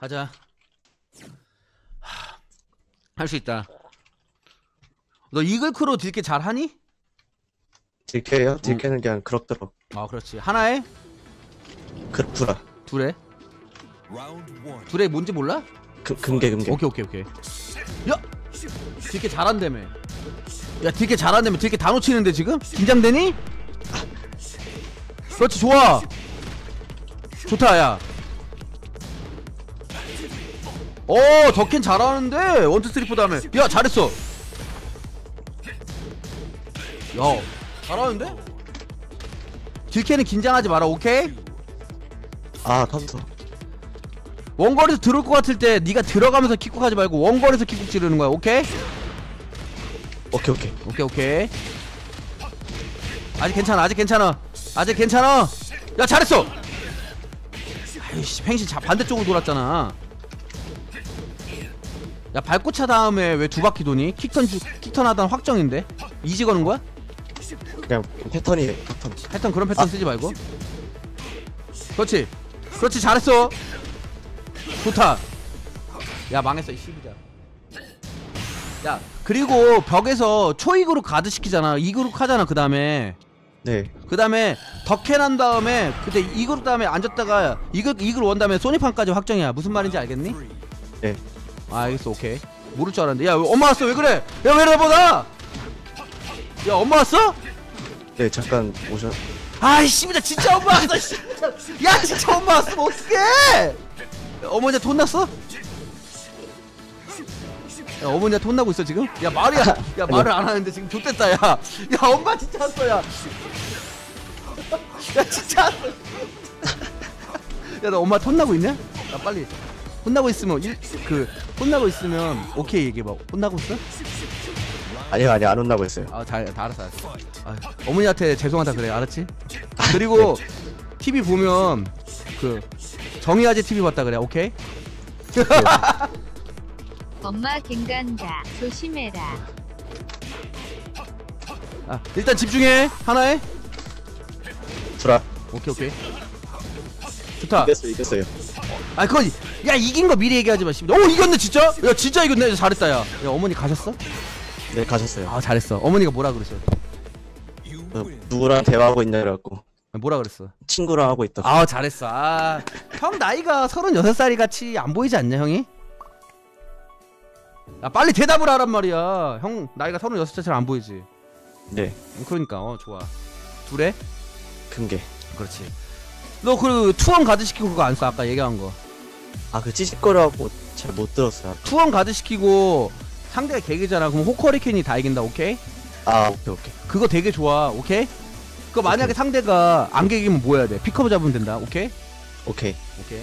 가자. 할 수 있다. 너 이글크로 딜게 잘하니? 딜캐요? 딜캐는 그냥 그럭저럭 아 그렇지. 하나에 그럭구라 둘에. 둘에 뭔지 몰라? 금, 금괴 금괴 오케이 오케이 오케이. 야 딜게 잘한다며. 야 딜게 잘한다며. 딜게 다 놓치는데 지금? 긴장되니? 그렇지 좋아. 좋다 야. 오 덕캔 잘하는데? 원투 쓰리 포 다음에. 야 잘했어. 야 잘하는데? 딜캐는 긴장하지 마라 오케이? 아 터졌어. 원거리에서 들어올 것 같을 때 네가 들어가면서 킥쿡하지 말고 원거리에서 킥쿡 지르는 거야 오케이? 오케이 오케이. 오케이 오케이. 아직 괜찮아 아직 괜찮아. 아직 괜찮아. 야 잘했어. 아이씨 팽신 자 반대쪽으로 돌았잖아 야 밟고 차 다음에 왜 두 바퀴 도니? 킥턴 주, 킥턴 하던 확정인데? 이지 거는 거야? 그냥 패턴이 패턴. 하여튼 그런 패턴 쓰지 말고. 그렇지. 그렇지 잘했어. 좋다. 야 망했어 이 씨부자. 야 그리고 벽에서 초이그룹 가드 시키잖아. 이그룹 하잖아 그 다음에. 네. 그 다음에 덕캔 한 다음에 그때 이그룹 다음에 앉았다가 이그룹 이그룹 원 다음에 소니판까지 확정이야. 무슨 말인지 알겠니? 네. 아 알겠어. 오케이. 모를 줄 알았는데. 야 엄마 왔어. 왜 그래? 야왜 이래 보다? 야 엄마 왔어? 네, 잠깐 오셔. 아이 씨부자 진짜 엄마 왔어 씨. 야 진짜 엄마 왔으면 어떡해? 어머니한테 돈 났어? 야 어머니한테 돈 나고 있어 지금? 야 말이야. 야 말을 안 하는데 지금 좋댔다 야야 엄마 진짜 왔어 야야 진짜 왔어. 야너 엄마 돈 나고 있냐? 야 빨리. 혼나고 있으면 일, 그 혼나고 있으면 오케이 얘기해봐 혼나고 있어? 아니요 아니요 안 혼나고 있어요 아잘 다 알았어 알았어 아, 어머니한테 죄송하다 그래 알았지? 그리고 TV 보면 그 정의아재 TV 봤다 그래 오케이? 엄마 갱간다. 조심해라. 아 일단 집중해 하나에 구라 오케이 오케이 좋다 이겼어요 이겼어요 아 그건 야 이긴 거 미리 얘기하지 마. 오 이겼네 진짜? 야 진짜 이겼네 잘했다 야, 야 어머니 가셨어? 네 가셨어요 아 잘했어 어머니가 뭐라 그랬어? 어. 누구랑 대화하고 있냐 그래갖고 뭐라 그랬어? 친구랑 하고 있다 아 잘했어 아 형 나이가 36살이 같이 안 보이지 않냐 형이? 야 빨리 대답을 하란 말이야 형 나이가 36살처럼 안 보이지 네 음, 그러니까 어 좋아 둘에? 금괴 그렇지 너그 투원 가드 시키고 그거 안 써? 아까 얘기한 거. 아 그 찌직거려하고 잘 못 들었어요. 투원 가드 시키고 상대가 개개잖아. 그럼 호커리캔이 다 이긴다. 오케이? 아 오케이 오케이. 그거 되게 좋아. 오케이? 그거 만약에 상대가 안 개기면 뭐 해야 돼? 피커브 잡으면 된다. 오케이? 오케이. 오케이.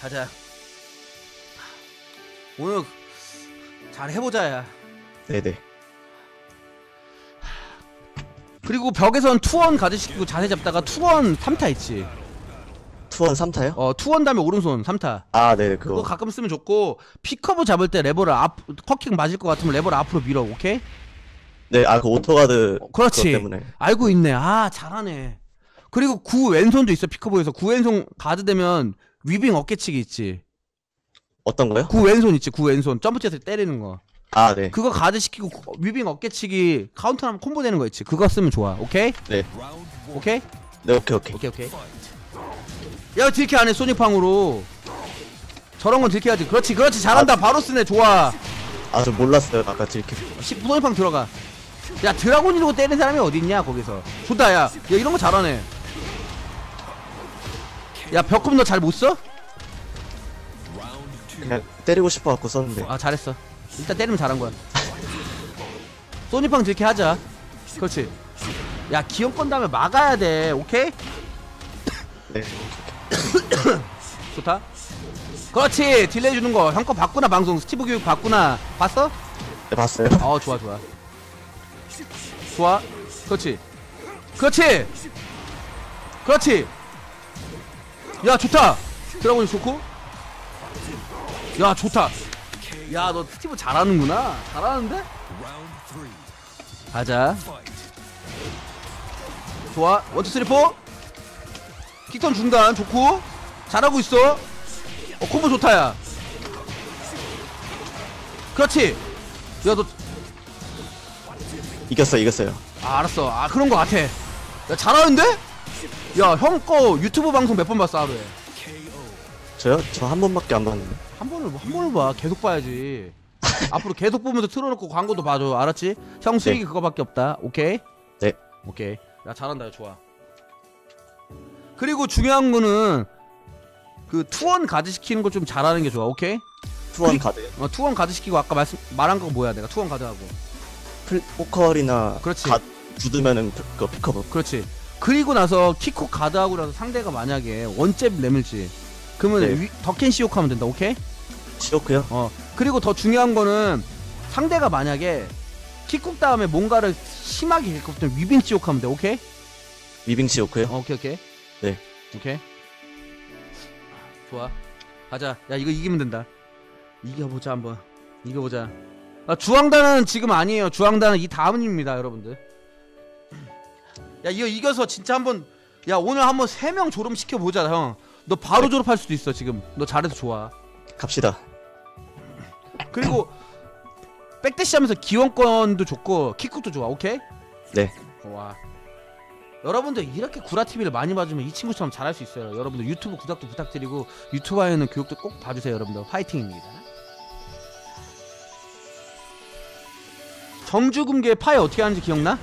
가자. 오늘 잘 해보자 야. 네네 그리고 벽에선 투원 가드 시키고 자세 잡다가 투원 3타 있지. 투원 3타요? 어 투원 다음에 오른손 3타. 아 네네 그거. 그거 가끔 쓰면 좋고 피커브 잡을 때 레버를 앞 커킹 맞을 것 같으면 레버를 앞으로 밀어 오케이? 네아 그 오토가드 어, 그렇지. 때문에. 알고 있네. 아 잘하네. 그리고 구 왼손도 있어 피커브에서. 구 왼손 가드 되면 위빙 어깨치기 있지. 어떤 거요? 구 왼손 있지 구 왼손. 점프 채서 때리는 거 아 네. 그거 가드 시키고 구- 위빙 어깨치기 카운터하면 콤보 되는 거 있지. 그거 쓰면 좋아 오케이? 네. 오케이? 네 오케이 오케이. 오케이 오케이. 야 딜캐 안해 소닉팡으로. 저런 건 딜캐하지. 그렇지 그렇지. 잘한다. 바로 쓰네. 좋아. 아 저 몰랐어요. 아까 딜캐 시- 소닉팡 들어가. 야 드라곤 이러고 때리는 사람이 어딨냐 거기서. 좋다 야 야 이런 거 잘하네. 야 벽컵 너잘 못 써? 그냥 때리고 싶어 갖고 썼는데. 아 잘했어 일단 때리면 잘한 거야. 소니팡 딜캐 하자. 그렇지. 야 기용권 다음에 막아야 돼. 오케이? 네. 좋다. 그렇지. 딜레이 주는 거. 형 거 봤구나 방송. 스티브 교육 봤구나. 봤어? 네, 봤어요. 어 좋아 좋아. 좋아. 그렇지. 그렇지. 그렇지. 야 좋다. 드라곤이 좋고. 야 좋다 야 너 스티브 잘하는구나 잘하는데? 가자. 좋아 원투 쓰리 포 킥턴 중단 좋고 잘하고 있어 어 콤보 좋다 야 그렇지 야 너 이겼어 이겼어요 아, 알았어. 아, 그런 거 같아. 야, 잘하는데? 야, 형 거 유튜브 방송 몇 번 봤어, 하루에? 저요? 저 한 번밖에 안 봤는데 한 번을, 한 번을 봐. 계속 봐야지. 앞으로 계속 보면서 틀어놓고 광고도 봐줘. 알았지? 형 수익이 네. 그거밖에 없다. 오케이? 네. 오케이. 야, 잘한다. 야, 좋아. 그리고 중요한 거는 그 투원 가드 시키는 거좀 잘하는 게 좋아. 오케이? 투원 그리- 가드 어, 투원 가드 시키고 아까 말씀 말한 거 뭐야? 내가 투원 가드 하고. 플 포컬이나 그렇지. 가 굳으면은 그 피커버 그렇지. 그리고 나서 키코 가드하고 나서 상대가 만약에 원잽 내밀지. 그러면 네. 위, 더켄 시오크 하면 된다. 오케이? 시오크요? 어. 그리고 더 중요한 거는 상대가 만약에 킥쿡 다음에 뭔가를 심하게 겪었던 위빙 시오크 하면 돼. 오케이? 위빙 시오크요? 어, 오케이, 오케이. 네. 오케이. 좋아. 가자. 야, 이거 이기면 된다. 이겨보자, 한번. 이겨보자. 아, 주황단은 지금 아니에요. 주황단은 이 다음입니다, 여러분들. 야, 이거 이겨서 진짜 한번, 야, 오늘 한번 세 명 졸업시켜보자, 형. 너 바로 졸업할 수도 있어, 지금. 너 잘해서 좋아. 갑시다 그리고, 백대시 하면서 기원권도 좋고, 킥쿡도 좋아, 오케이? 네 좋아. 여러분들 이렇게 구라TV를 많이 봐주면 이 친구처럼 잘할 수 있어요. 여러분들 유튜브 구독도 부탁드리고 유튜브에는 교육도 꼭 봐주세요. 여러분들 화이팅입니다. 정주금계 파이 어떻게 하는지 기억나?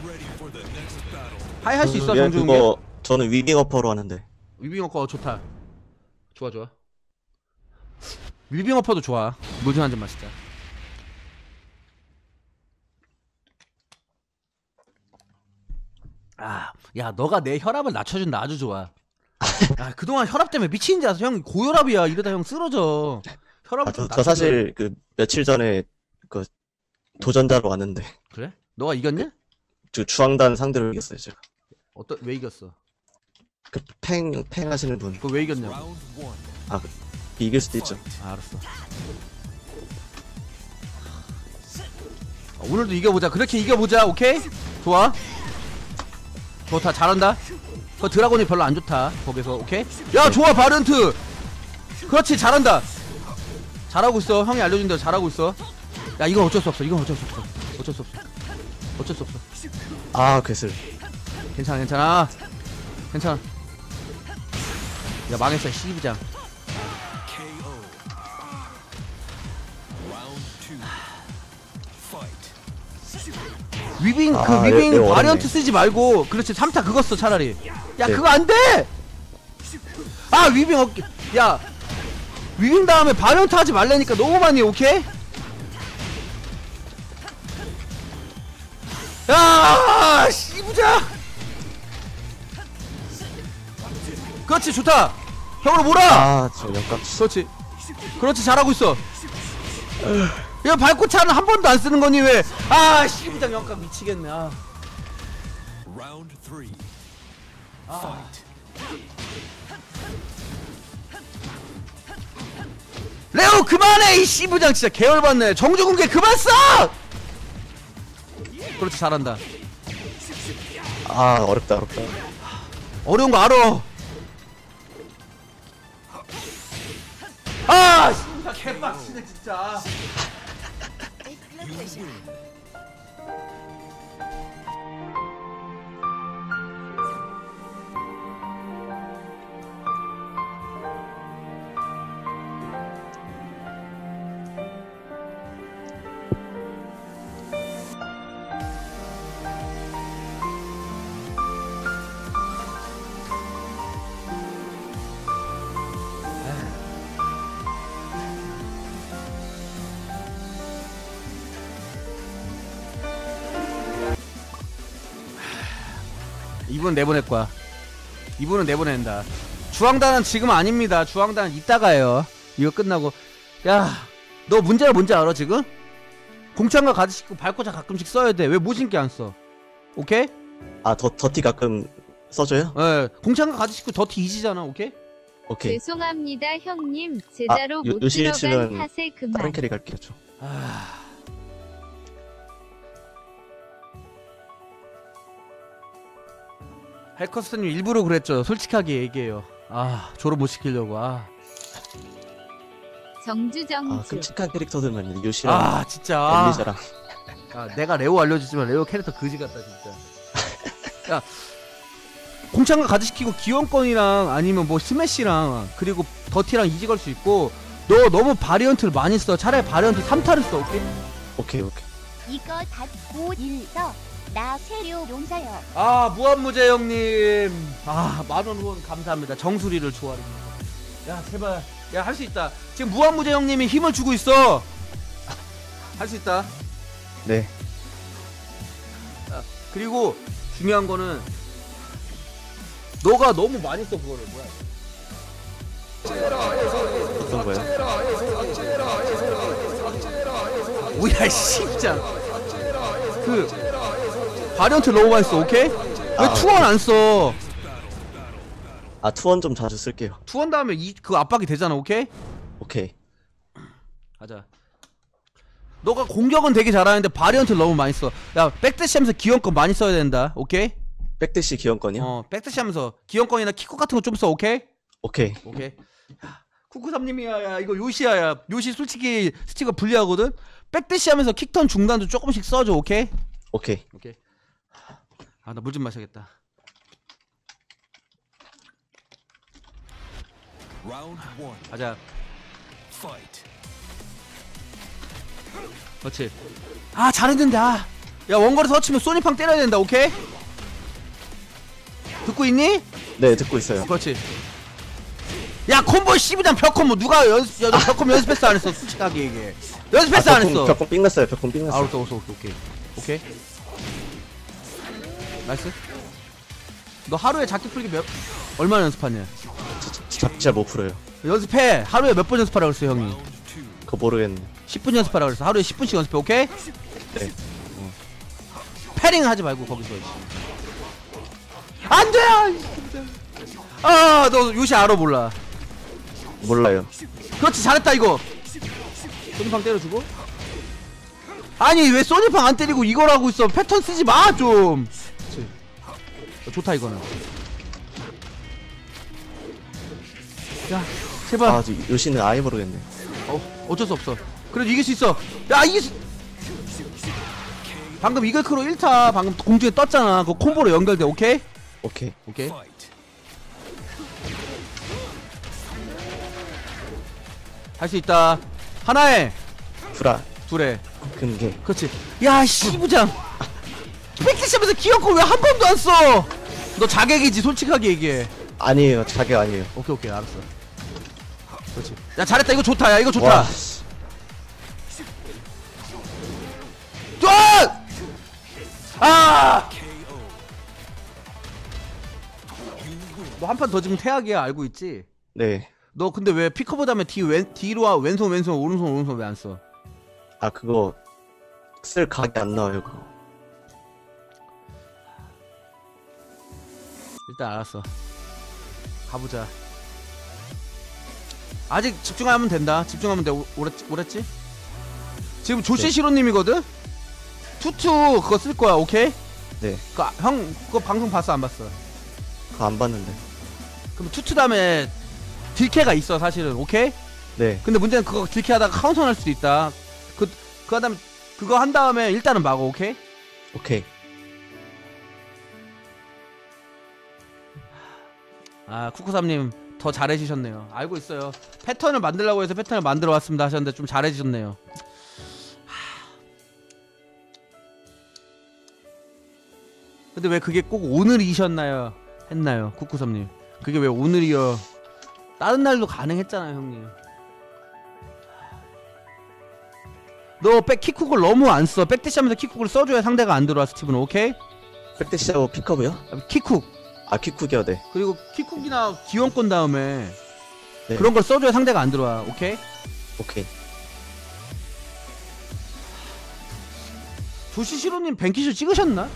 파이 할 수 있어 예, 정주금계? 저는 위빙 어퍼로 하는데 위빙 어퍼 좋다. 좋아 좋아. 위빙 어퍼도 좋아. 물좀한잔 마시자. 아, 야, 너가 내 혈압을 낮춰준다. 아주 좋아. 아, 그동안 혈압 때문에 미친 줄 알았어. 형 고혈압이야. 이러다 형 쓰러져. 혈압을 아, 좀 저, 저. 사실 그 며칠 전에 그 도전자로 왔는데 그래? 너가 이겼냐? 저 주황단 상대로 이겼어요 제가 어떤 왜 이겼어? 그팽팽 하시는 분 그거 왜 이겼냐고. Round one. 이길 수도 있죠 아, 알았어. 어, 오늘도 이겨보자. 그렇게 이겨보자. 오케이? 좋아. 좋다. 잘한다. 그 드라곤이 별로 안 좋다. 거기서 오케이? 야 좋아 바렌트. 그렇지 잘한다. 잘하고 있어. 형이 알려준 대로 잘하고 있어. 야 이건 어쩔 수 없어. 이건 어쩔 수 없어. 어쩔 수 없어. 어쩔 수 없어. 아 괴슬 괜찮아 괜찮아. 괜찮아. 야 망했어. Fight. 위빙 그 아, 위빙 예, 예, 바리언트 어렵네. 쓰지 말고 그렇지 3타 그거 써 차라리 야 네. 그거 안돼 아 위빙 어깨 야 위빙 다음에 바리언트 하지 말라니까 너무 많이 해, 오케이 야 씨부자 그렇지 좋다 형으로 몰아! 아 저 역각. 그렇지. 그렇지 잘하고 있어. 이거 밟고 차는 한 번도 안 쓰는 거니 왜아 씨부장 영감 미치겠네. 아. Fight. 레오 그만해! 이 씨부장 진짜 계열받네. 정주공개 그만 써! 그렇지 잘한다. 아 어렵다 어렵다. 어려운 거 알아 아 개빡치네 진짜 이분 내보낼 거야. 이분은 내보낸다. 주황단은 지금 아닙니다. 주황단은 이따가요. 이거 끝나고. 야 너 문제가 뭔지 알아 지금? 공창과 가드 싣고 발코자 가끔씩 써야 돼 왜 모신게 안 써? 오케이? 아 더 더티 가끔 써줘요? 예, 공창과 가드 싣고 더티 이지잖아 오케이? 오케이. 죄송합니다 형님. 제자로 아, 요- 못 요시일 들어간 탓에 다른 그만 캐릭 할게요 저 아... 헬커스님 일부러 그랬죠. 솔직하게 얘기해요. 아 졸업 못 시키려고. 아, 정주 아 정주 끔찍한 캐릭터들만 있네. 요시랑 아 진짜. 아, 엘리자랑. 아, 내가 레오 알려주지만 레오 캐릭터 그지 같다 진짜. 야 공창가 가드시키고 기원권이랑 아니면 뭐 스매시랑 그리고 더티랑 이지 걸수 있고 너 너무 바리언트를 많이 써. 차라리 바리언트 3타를 써 오케이? 오케이 오케이. 이거 닫고 일서 나 세료 용사요. 아 무한무제 형님. 아 만원 후원 감사합니다. 정수리를 좋아합니다. 야 제발. 야 할 수 있다. 지금 무한무제 형님이 힘을 주고 있어. 할 수 있다. 네. 그리고 중요한 거는 너가 너무 많이 써 그거를 뭐야. 어떤 거요? 뭐야 이 진짜. 그 바리언트 너무 많이 써 오케이? 왜 아, 투원 안 써? 아 투원 좀 자주 쓸게요. 투원 다음에 이 그 압박이 되잖아 오케이? 오케이. 가자. 너가 공격은 되게 잘하는데 바리언트 너무 많이 써. 야 백대시 하면서 기원권 많이 써야 된다. 오케이? 백대시 기원권이요? 어 백대시 하면서 기원권이나 키코 같은 거 좀 써. 오케이? 오케이. 오케이. 쿠쿠삼님이야, 야 이거 요시야, 야 요시 솔직히 스티커 불리하거든. 백대시 하면서 킥턴 중단도 조금씩 써줘. 오케이? 오케이. 오케이. 아 나 물 좀 마셔야겠다. Round one. 가자. 그렇지. 아 잘했는데 아. 야 원거리 서치면 소니팡 때려야 된다. 오케이? 듣고 있니? 네 듣고 있어요. 그렇지. 야 콤보 12단 벽 콤보 누가 연습 야, 벽 콤보 연습했어 안 했어 솔직하게 얘기해. 연습했어 안 했어. 벽공 삥 났어요. 벽공 삥아 났어요. 오케이 오케이 오케이 오케이. 나이스. 너 하루에 잡기 풀기 몇 얼마나 연습하냐? 잡지 잘못 풀어요. 연습해. 하루에 몇 번 연습하라 그랬어 형이. 그거 모르겠네. 10분 연습하라 그랬어. 하루에 10분씩 연습해. 오케이? 네. 어. 패링 하지 말고 거기서. 안 돼. 아, 너 요시 알아 몰라. 몰라요. 그렇지 잘했다 이거 소니팡 때려주고 아니 왜 소니팡 안 때리고 이걸 하고 있어 패턴 쓰지 마좀 어, 좋다 이거는 야 제발 아 저 요시는 아예 모르겠네. 어, 어쩔 수 없어 그래도 이길 수 있어 야 이길 수 방금 이글크로 1타 방금 공중에 떴잖아 그거 콤보로 연결돼 오케이? 오케이. 오케이. 할 수 있다 하나에 프라 둘에 근게 그렇지. 야, 씨부장. 팩트샵에서 기어코 왜 한 번도 안 써? 너 자객이지, 솔직하게 얘기해. 아니에요. 자격 아니에요. 오케이, 오케이, 알았어. 그렇지. 야, 잘했다. 이거 좋다. 야, 이거 좋다. 와. 아! KO. 너한 판 더 지금 태학이야, 알고 있지? 네. 너 근데 왜 피커보 다음에 뒤 왼, 뒤로 와, 왼손, 왼손, 오른손, 오른손 왜 안 써? 아 그거 쓸 각이 안 나와요. 그거. 일단 알았어. 가보자. 아직 집중하면 된다. 집중하면 돼. 오- 오랬지? 오랬지? 지금 조시시로님이거든? 투투 그거 쓸 거야, 오케이? 네. 그, 아- 형, 그거 방송 봤어, 안 봤어? 그거 안 봤는데. 그럼 투투 다음에 딜캐가 있어, 사실은, 오케이? 네. 근데 문제는 그거 딜캐 하다가 카운터 날 수도 있다. 그, 그 다음에, 그거 한 다음에 일단은 막어, 오케이? 오케이. 아 쿠쿠삼님 더 잘해주셨네요. 알고 있어요. 패턴을 만들려고 해서 패턴을 만들어 왔습니다 하셨는데 좀 잘해주셨네요. 하. 근데 왜 그게 꼭 오늘이셨나요? 했나요? 쿠쿠삼님. 그게 왜 오늘이요 다른 날도 가능했잖아요 형님. 너백 킥쿡을 너무 안써. 백대시 하면서 킥쿡을 써줘야 상대가 안 들어와 스티브는 오케이? 백대시하고 픽업이요? 킥쿡 아 킥쿡이요. 네. 그리고 킥쿡이나 기원권 다음에 네. 그런 걸 써줘야 상대가 안 들어와. 오케이? 오케이. 조시시로님 뱅키쇼 찍으셨나?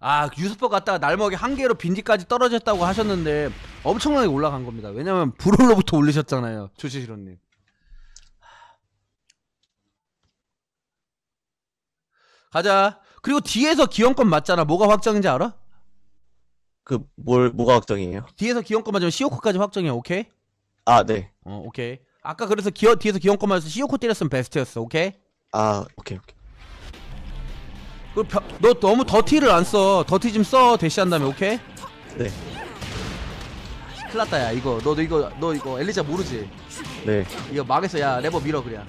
아 유스퍼 갔다가 날먹이 한 개로 빈디까지 떨어졌다고 하셨는데 엄청나게 올라간 겁니다. 왜냐면 브롤로부터 올리셨잖아요. 조시시로님. 가자 그리고 뒤에서 기원권 맞잖아 뭐가 확정인지 알아? 그 뭘 뭐가 확정이에요? 뒤에서 기원권 맞으면 시오코까지 확정이야 오케이? 아 네. 어 오케이 아까 그래서 기어, 뒤에서 기원권 맞아서 시오코 때렸으면 베스트였어 오케이? 아 오케이 오케이. 그 벼- 너 너무 더티를 안 써. 더티 좀 써. 대시한 다음에 오케이? 네. 큰일 났다 야 이거 너, 너 이거 너 이거 엘리자 모르지? 네. 이거 망했어 야 레버 밀어 그냥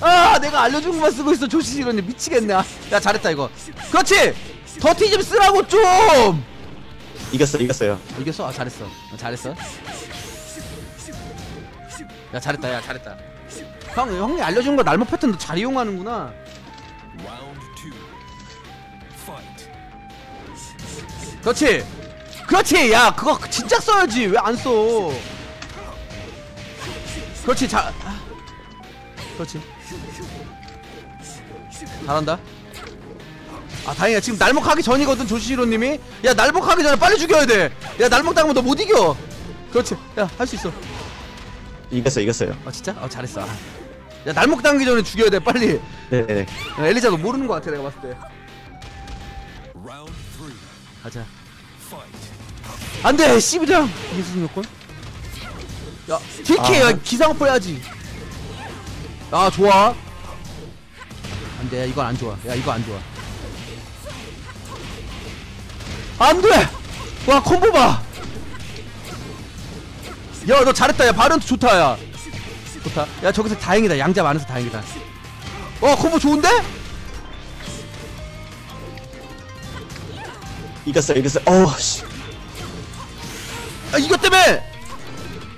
아 내가 알려준 것만 쓰고 있어. 조시 이런데 미치겠네. 아, 야 잘했다 이거. 그렇지! 더티 좀 쓰라고 좀! 이겼어 이겼어요. 이겼어? 아 잘했어. 어, 잘했어? 야 잘했다 야 잘했다. 형 형이 알려준 거 날먹 패턴 너잘 이용하는구나. 그렇지! 그렇지! 야 그거 진짜 써야지. 왜 안 써? 그렇지 잘 아. 그렇지 잘한다 아 다행이야 지금 날먹하기 전이거든 조시히로님이 야 날먹하기 전에 빨리 죽여야 돼야 날먹 당하면 너 못 이겨 그렇지 야 할 수 있어 이겼어 이겼어요. 아 진짜? 아 잘했어 아. 야 날먹 당기 전에 죽여야 돼 빨리 네네네. 야, 엘리자 너 모르는 거 같아 내가 봤을 때. 가자. 안돼 씨부장 이게 수준 요건 야 DK 야 아. 기상포 해야지 아 좋아. 안돼 이건 안 좋아. 야 이거 안 좋아. 안돼! 와 콤보 봐야 너 잘했다. 야 바른트 좋다 야. 좋다. 야 저기서 다행이다. 양자 많아서 다행이다. 어 콤보 좋은데? 이겼어 이겼어. 어우 씨. 아 이것 때문에!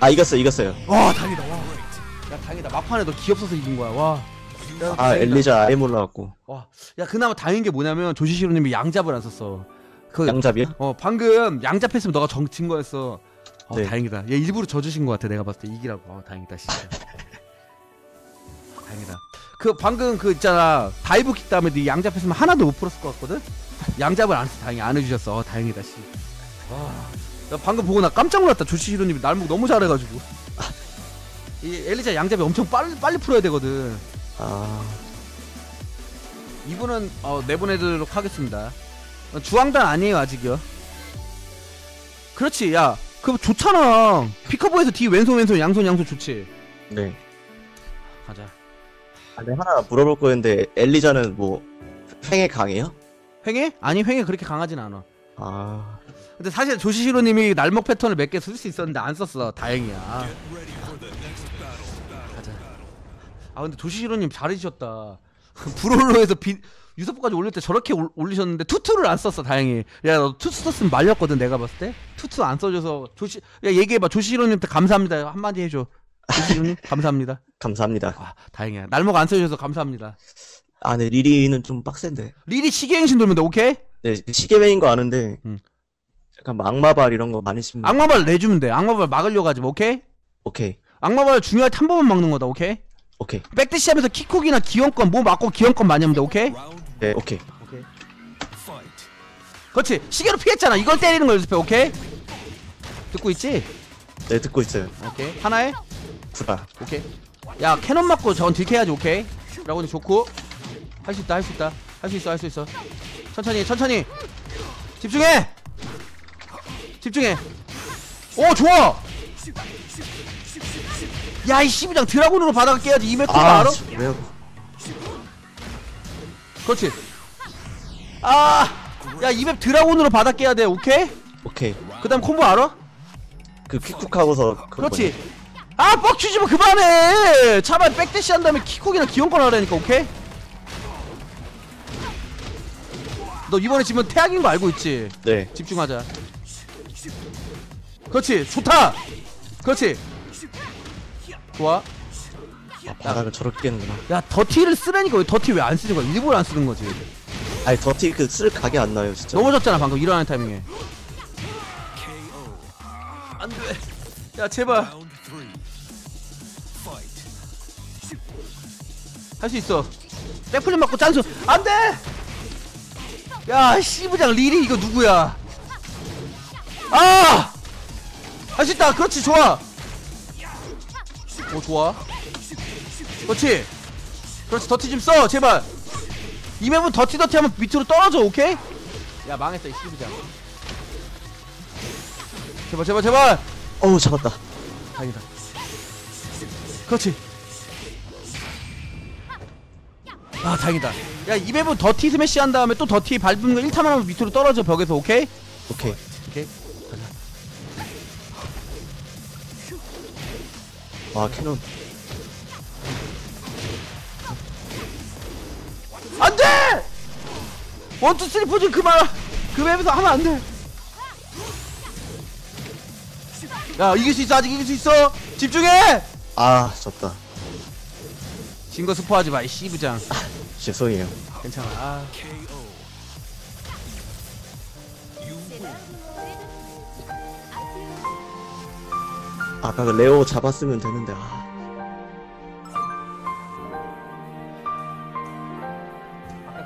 아 이겼어 이겼어요. 와 다행이다. 와. 야 다행이다 막판에 너 기없어서 이긴 거야 와. 야, 아 다행이다. 엘리자 아예 몰라갖고. 와. 야 그나마 다행인 게 뭐냐면 조시시로님이 양잡을 안 썼어. 그 양잡이요? 어 방금 양잡했으면 너가 정친 거였어. 어, 네. 다행이다. 얘 일부러 져주신 것 같아 내가 봤을 때 이기라고. 어, 다행이다 진짜. 다행이다. 그 방금 그 있잖아 다이브 킥 다음에 네 양잡했으면 하나도 못 풀었을 것 같거든. 양잡을 안 다행히 안 해주셨어. 어, 다행이다 씨. 와. 나 방금 보고 나 깜짝 놀랐다. 조시시로님이 날목 너무 잘해가지고. 이 엘리자 양잡이 엄청 빨리 빨리 풀어야 되거든. 아 이분은 어, 내보내도록 하겠습니다. 어, 주황단 아니에요 아직이요. 그렇지, 야, 그거 좋잖아. 피커보에서 뒤 왼손 왼손 양손 양손 좋지. 네. 가자. 아, 네 하나 물어볼 거였는데 엘리자는 뭐 횡에 강해요? 횡해? 아니 횡해 그렇게 강하진 않아. 아 근데 사실 조시시로님이 날먹 패턴을 몇 개 쓸 수 있었는데 안 썼어. 다행이야. 아 근데 조시시로님 잘해주셨다. 브롤로에서 비 유서포까지 올릴 때 저렇게 올, 올리셨는데 투투를 안 썼어 다행히. 야너 투투 썼으면 말렸거든 내가 봤을 때. 투투 안 써줘서 조시 야 얘기해봐. 조시히로님한테 감사합니다. 한마디 해줘. 조시히로님 감사합니다. 감사합니다. 와 다행이야. 날목 안 써줘서 감사합니다. 아 네 리리는 좀 빡센데. 리리 시계행신 돌면 돼 오케이? 네 시계맨인 거 아는데 음. 약간 뭐 악마발 이런 거 많이 쓰면 악마발 내주면 돼. 악마발 막으려고 하지 마 오케이? 오케이. 악마발 중요할 때한 번만 막는 거다 오케이 오케이. 백대시 하면서 킥콕이나 기원권 뭐 맞고 기원권 많이 하면 돼 오케이? 네 오케이. 오케이. 그렇지. 시계로 피했잖아. 이걸 때리는 거 연습해. 오케이? 듣고 있지? 네 듣고 있어요. 오케이. 하나에? 구라. 오케이. 야 캐논 맞고 저건 딜캐야지. 오케이. 라고니 좋고. 할 수 있다 할 수 있다. 할 수 있어 할 수 있어. 천천히 천천히. 집중해. 집중해. 오 좋아 야이 씨부장 드라곤으로 바닥을 깨야지 이메코가 알아? 왜요? 그렇지 아야 이맵 드라곤으로 바닥 깨야 돼 오케이? 오케이 그 다음 콤보 알아? 그 퀵쿡하고서 그거 그렇지 아 뻑치지 마 그만해 차라리 백대시 한 다음에 킥콕이나 기원권 하라니까 오케이? 너 이번에 지면 태양인 거 알고 있지? 네 집중하자 그렇지 좋다 그렇지 좋아? 바닥을 저렇게 깨는구나. 야 더티를 쓰라니까 왜 더티 왜 안 쓰는 거야? 일부러 안 쓰는 거지. 아니 더티 그 쓸 각이 안 나요 진짜. 넘어졌잖아 방금. 일어나는 타이밍에. 안돼. 야 제발. 할 수 있어. 백플림 맞고 짠수. 안돼! 야 씨부장 리리 이거 누구야? 아할 수 있다. 그렇지 좋아 오 좋아. 그렇지. 그렇지. 더티 좀 써 제발. 이 맵은 더티 더티 하면 밑으로 떨어져 오케이? 야 망했다 이 씨부자. 제발 제발 제발. 어우 잡았다. 다행이다. 그렇지. 아 다행이다. 야 이 맵은 더티 스매시 한 다음에 또 더티 거 1타만 하면 밑으로 떨어져 벽에서 오케이? 오케이 아 캐논. 안돼! 원투 쓰리 포즈 그만! 그 맵에서 하면 안돼! 야 이길 수 있어 아직 이길 수 있어! 집중해! 아 졌다. 진 거 스포하지 마 이 씨부장. 죄송해요. 괜찮아. 아. 아까 그 레오 잡았으면 되는데 아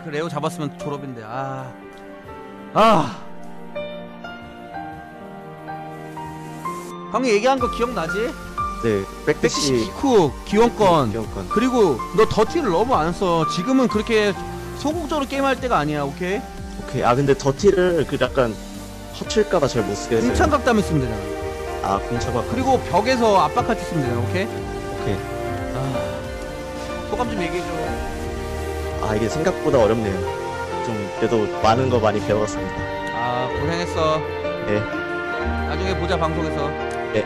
그 레오 잡았으면 졸업인데 아. 아. 형이 얘기한 거 기억나지? 네, 백대시 112쿡 기원권 기원권 그리고 너 더티를 너무 안 써. 지금은 그렇게 소극적으로 게임할 때가 아니야. 오케이? 오케이 아 근데 더티를 그 약간 허칠까봐 잘 못 쓰겠어요 공창각담 했으면 되잖아. 아 공차박 그리고 벽에서 압박할 때 쓰면 되잖아. 오케이? 오케이 아. 소감 좀 얘기해 줘. 아 이게 생각보다 어렵네요 좀 그래도 많은 거 많이 배웠습니다 아, 고생했어. 네. 나중에 보자 방송에서. 네